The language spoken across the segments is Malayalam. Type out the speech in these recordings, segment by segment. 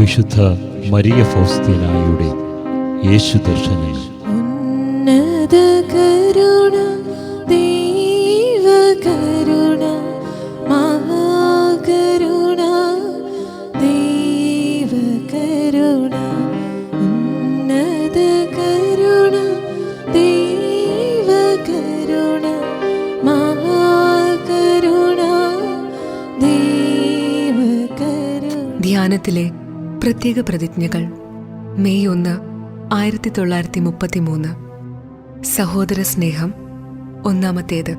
വിശുദ്ധ മരിയ ഫൗസ്തീനായുടെ യേശു ദർശനങ്ങൾ ഉന്നത കരുണ പ്രത്യേക പ്രതിജ്ഞകൾ. മെയ് ഒന്ന് ആയിരത്തി തൊള്ളായിരത്തി മുപ്പത്തി മൂന്ന് സഹോദര സ്നേഹം ഒന്നാമത്തേത്.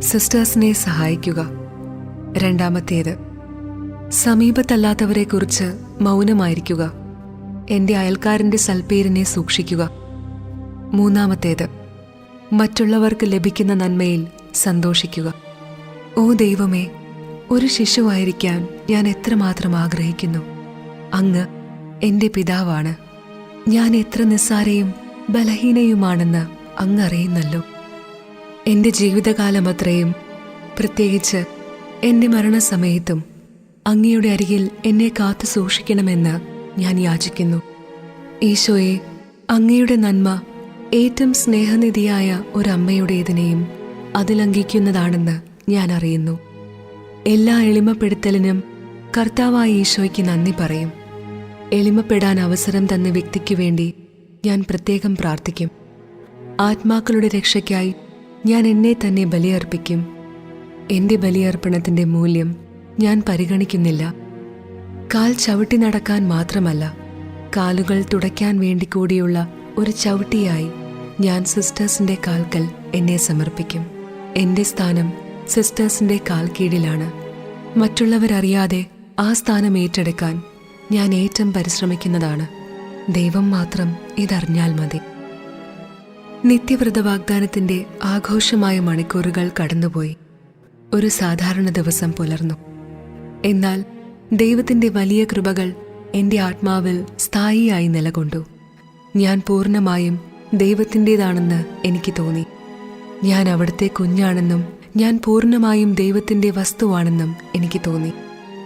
സിസ്റ്റേഴ്സിനെ സഹായിക്കുക രണ്ടാമത്തേത്. സമീപത്തല്ലാത്തവരെക്കുറിച്ച് മൗനമായിരിക്കുക എന്റെ അയൽക്കാരന്റെ സൽപ്പേരിനെ സൂക്ഷിക്കുക. മൂന്നാമത്തേത് മറ്റുള്ളവർക്ക് ലഭിക്കുന്ന നന്മയിൽ സന്തോഷിക്കുക. ഓ ദൈവമേ ഒരു ശിശുവായിരിക്കാൻ ഞാൻ എത്രമാത്രം ആഗ്രഹിക്കുന്നു. അങ്ങ് എന്റെ പിതാവാണ്. ഞാൻ എത്ര നിസ്സാരയും ബലഹീനയുമാണെന്ന് അങ്ങ് അറിയുന്നല്ലോ എന്റെ ജീവിതകാലം അത്രയും പ്രത്യേകിച്ച് എന്റെ മരണസമയത്തും അങ്ങയുടെ അരികിൽ എന്നെ കാത്തു സൂക്ഷിക്കണമെന്ന് ഞാൻ യാചിക്കുന്നു. ഈശോയെ അങ്ങയുടെ നന്മ ഏറ്റവും സ്നേഹനിധിയായ ഒരമ്മയുടേതിനെയും അതിലംഘിക്കുന്നതാണെന്ന് ഞാൻ അറിയുന്നു. എല്ലാ എളിമപ്പെടുത്തലിനും കർത്താവായ ഈശോയ്ക്ക് നന്ദി പറയും. എളിമപ്പെടാൻ അവസരം തന്ന വ്യക്തിക്ക് വേണ്ടി ഞാൻ പ്രത്യേകം പ്രാർത്ഥിക്കും. ആത്മാക്കളുടെ രക്ഷയ്ക്കായി ഞാൻ എന്നെ തന്നെ ബലിയർപ്പിക്കും. എന്റെ ബലിയർപ്പണത്തിന്റെ മൂല്യം ഞാൻ പരിഗണിക്കുന്നില്ല. കാൽ ചവിട്ടി നടക്കാൻ മാത്രമല്ല കാലുകൾ തുടയ്ക്കാൻ വേണ്ടി കൂടിയുള്ള ഒരു ചവിട്ടിയായി ഞാൻ സിസ്റ്റേഴ്സിന്റെ കാൽക്കൽ എന്നെ സമർപ്പിക്കും. എന്റെ സ്ഥാനം സിസ്റ്റേഴ്സിന്റെ കാൽ കീഴിലാണ് മറ്റുള്ളവരറിയാതെ ആ സ്ഥാനം ഏറ്റെടുക്കാൻ ഞാൻ ഏറ്റവും പരിശ്രമിക്കുന്നതാണ്. ദൈവം മാത്രം ഇതറിഞ്ഞാൽ മതി. നിത്യവ്രത വാഗ്ദാനത്തിന്റെ ആഘോഷമായ മണിക്കൂറുകൾ കടന്നുപോയി. ഒരു സാധാരണ ദിവസം പുലർന്നു. എന്നാൽ ദൈവത്തിന്റെ വലിയ കൃപകൾ എന്റെ ആത്മാവിൽ സ്ഥായിയായി നിലകൊണ്ടു. ഞാൻ പൂർണമായും ദൈവത്തിന്റെതാണെന്ന് എനിക്ക് തോന്നി. ഞാൻ അവിടുത്തെ കുഞ്ഞാണെന്നും ഞാൻ പൂർണമായും ദൈവത്തിന്റെ വസ്തുവാണെന്നും എനിക്ക് തോന്നി.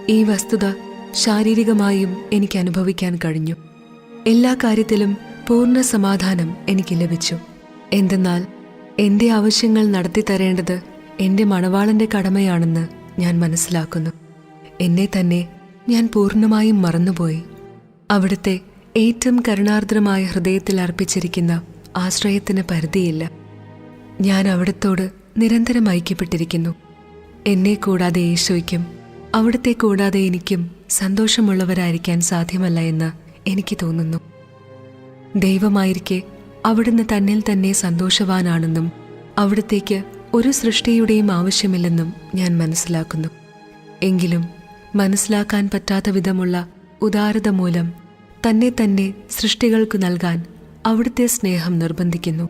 ഈ വസ്തുത ശാരീരികമായും എനിക്ക് അനുഭവിക്കാൻ കഴിഞ്ഞു. എല്ലാ കാര്യത്തിലും പൂർണ സമാധാനം എനിക്ക് ലഭിച്ചു. എന്തെന്നാൽ എന്റെ ആവശ്യങ്ങൾ നടത്തി തരേണ്ടത് എന്റെ മണവാളന്റെ കടമയാണെന്ന് ഞാൻ മനസ്സിലാക്കുന്നു. എന്നെ തന്നെ ഞാൻ പൂർണമായും മറന്നുപോയി. അവിടുത്തെ ഏറ്റവും കരുണാർദ്രമായ ഹൃദയത്തിൽ അർപ്പിച്ചിരിക്കുന്ന ആശ്രയത്തിന് പരിധിയില്ല. ഞാൻ അവിടത്തോട് നിരന്തരം ഐക്യപ്പെട്ടിരിക്കുന്നു. എന്നെ കൂടാതെ ഈശോയ്ക്കും അവിടുത്തെ കൂടാതെ എനിക്കും സന്തോഷമുള്ളവരായിരിക്കാൻ സാധ്യമല്ല എന്ന് എനിക്ക് തോന്നുന്നു. ദൈവമായിരിക്കെ അവിടുന്ന് തന്നിൽ തന്നെ സന്തോഷവാനാണെന്നും അവിടത്തേക്ക് ഒരു സൃഷ്ടിയുടെയും ആവശ്യമില്ലെന്നും ഞാൻ മനസ്സിലാക്കുന്നു. എങ്കിലും മനസ്സിലാക്കാൻ പറ്റാത്ത വിധമുള്ള ഉദാരത മൂലം തന്നെ തന്നെ സൃഷ്ടികൾക്ക് നൽകാൻ അവിടുത്തെ സ്നേഹം നിർബന്ധിക്കുന്നു.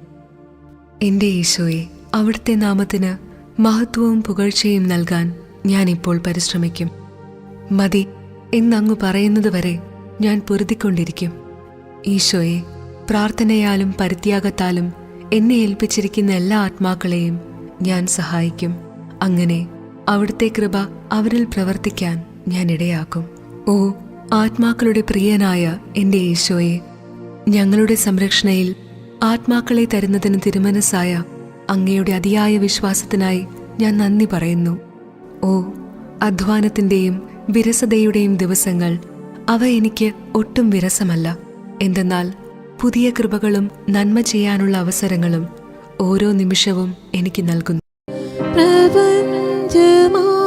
എന്റെ ഈശോയെ അവിടുത്തെ നാമത്തിന് മഹത്വവും പുകഴ്ചയും നൽകാൻ ഞാൻ ഇപ്പോൾ പരിശ്രമിക്കും. മതി എന്നങ്ങു പറയുന്നത് വരെ ഞാൻ പൊരുതിക്കൊണ്ടിരിക്കും. ഈശോയെ പ്രാർത്ഥനയാലും പരിത്യാഗത്താലും എന്നെ ഏൽപ്പിച്ചിരിക്കുന്ന എല്ലാ ആത്മാക്കളെയും ഞാൻ സഹായിക്കും. അങ്ങനെ അവിടുത്തെ കൃപ അവരിൽ പ്രവർത്തിക്കാൻ ഞാൻ ഇടയാക്കും. ഓ ആത്മാക്കളുടെ പ്രിയനായ എന്റെ ഈശോയെ ഞങ്ങളുടെ സംരക്ഷണയിൽ ആത്മാക്കളെ തരുന്നതിന് തിരുമനസ്സായ അങ്ങയുടെ അതിയായ വിശ്വാസത്തിനായി ഞാൻ നന്ദി പറയുന്നു. ഓ അധ്വാനത്തിന്റെയും വിരസതയുടെയും ദിവസങ്ങൾ അവ എനിക്ക് ഒട്ടും വിരസമല്ല. എന്തെന്നാൽ പുതിയ കൃപകളും നന്മ ചെയ്യാനുള്ള അവസരങ്ങളും ഓരോ നിമിഷവും എനിക്ക് നൽകുന്നു. പ്രപഞ്ചമാകെ